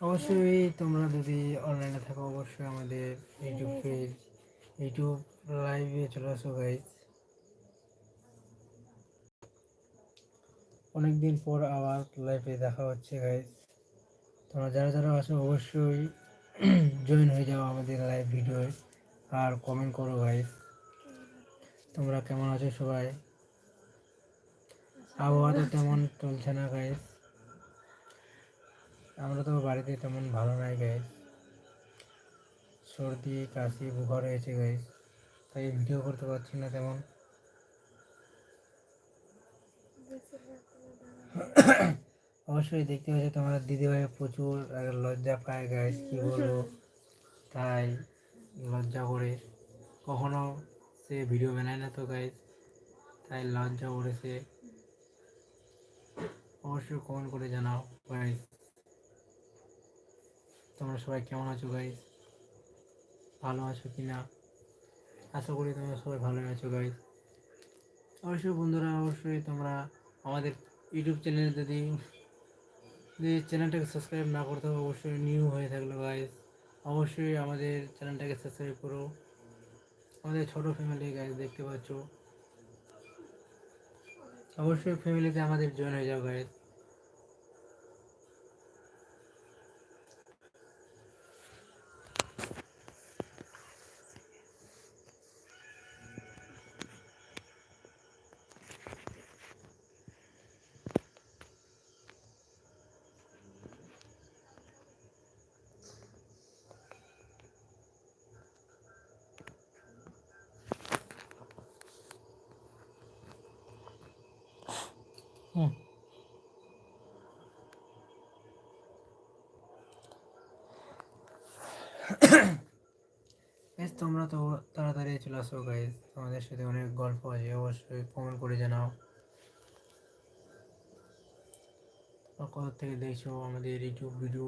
অবশ্যই তোমরা যদি অনলাইনে থাকো, অবশ্যই আমাদের ইউটিউব পেজ ইউটিউব লাইভে চলে আসো গাইজ অনেকদিন পর আবার লাইভে দেখা হচ্ছে গাইজ তোমরা যারা যারা আসো অবশ্যই জয়েন হয়ে যাও আমাদের লাইভ ভিডিও আর কমেন্ট করো গাইজ তোমরা কেমন আছো সবাই? আবহাওয়া তো তেমন চলছে না গাইজ আমরা তো বাড়িতে তেমন ভালো নাই গাইজ সর্দি, কাশি, বুখার হয়েছে গাইজ তাই ভিডিও করতে পারছি না তেমন। অবশ্যই দেখতে পাচ্ছি, তোমার দিদিভাই প্রচুর লজ্জা পায় গাইজ কি বলব? তাই লজ্জা করে। কখনো সে ভিডিও বানায় না তো গাইজ তাই লজ্জা করেছে অবশ্যই কমেন্ট করে জানাও গাইজ তোমরা সবাই কেমন আছো গাইজ ভালো আছো কি না আশা করি তোমরা সবাই ভালো আছো গাইজ অবশ্যই বন্ধুরা, অবশ্যই তোমরা আমাদের ইউটিউব চ্যানেল যদি চ্যানেলটাকে সাবস্ক্রাইব না করতে হবে অবশ্যই নিউ হয়ে থাকল গাইজ অবশ্যই আমাদের চ্যানেলটাকে সাবস্ক্রাইব করো। আমাদের ছোট ফ্যামিলি গাইজ দেখতে পাচ্ছ। অবশ্যই ফ্যামিলিতে আমাদের জয়েন হয়ে যাও গাইজ বেশ, তোমরা তো তাড়াতাড়ি চলে আসো গাইজ তোমাদের সাথে অনেক গল্প আছে, অবশ্যই কমেন্ট করে জানাও। কোথা থেকে দেখছ আমাদের ইউটিউব ভিডিও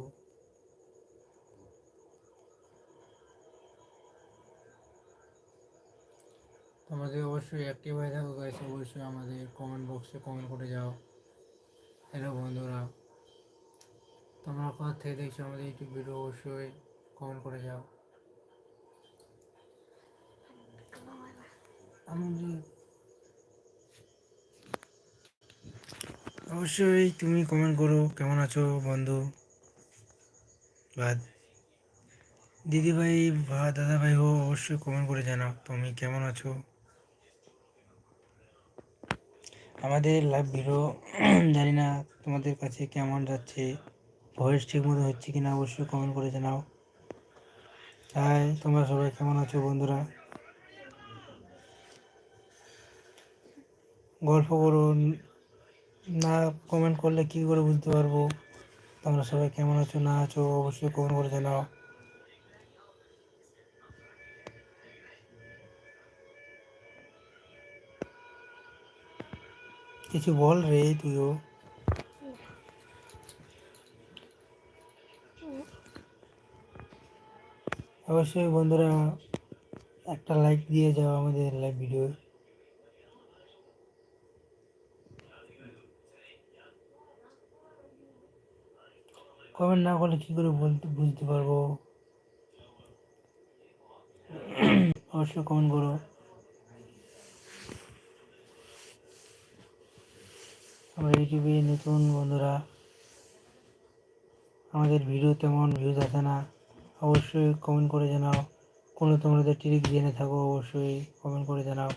তোমাদের অবশ্যই অ্যাক্টিভ হয়ে থাকো গাইজ অবশ্যই আমাদের কমেন্ট বক্সে কমেন্ট করে যাও। হ্যালো বন্ধুরা, তোমরা কোথা থেকে দেখছ আমাদের ইউটিউব ভিডিও অবশ্যই কমেন্ট করে যাও। অবশ্যই তুমি কমেন্ট করো, কেমন আছো বন্ধু? বা দিদিভাই বা দাদাভাই হো, অবশ্যই কমেন্ট করে জানাও, তুমি কেমন আছো? আমাদের লাইভ ভিডিও জানি না তোমাদের কাছে কেমন যাচ্ছে ভয়েস ঠিক মতো হচ্ছে কিনা অবশ্যই কমেন্ট করে জানাও। তাই তোমরা সবাই কেমন আছো বন্ধুরা? গল্প করুন, না কমেন্ট করলে কি করে বুঝতে পারব? তোমরা সবাই কেমন আছো, না আছো অবশ্যই কমেন্ট করে জানাও। কিছু বল রে তুইও। অবশ্যই বন্ধুরা, একটা লাইক দিয়ে যাও আমাদের লাইভ ভিডিও কমেন্ট না করলে কি করে বলতে, বুঝতে পারব? অবশ্যই কমেন্ট করো। আমার ইউটিউবে নতুন বন্ধুরা। আমাদের ভিডিও তেমন ভিউজ আসে না। অবশ্যই কমেন্ট করে জানাও। কোনো তোমাদের ট্রিক জেনে থাকো অবশ্যই কমেন্ট করে জানাও।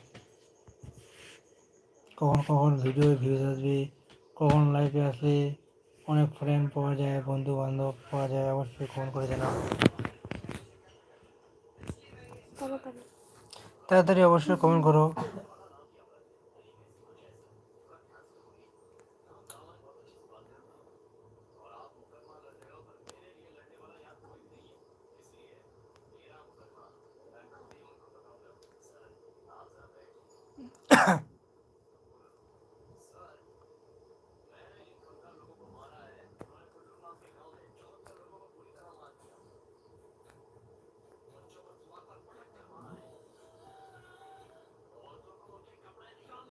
কখন কখন ভিডিও ভিউজ আসবে কখন লাইভে আসলে অনেক ফ্রেন্ড পাওয়া যায় বন্ধু বান্ধব পাওয়া যায় অবশ্যই কমেন্ট করে জানাও। তাড়াতাড়ি। অবশ্যই কমেন্ট করো।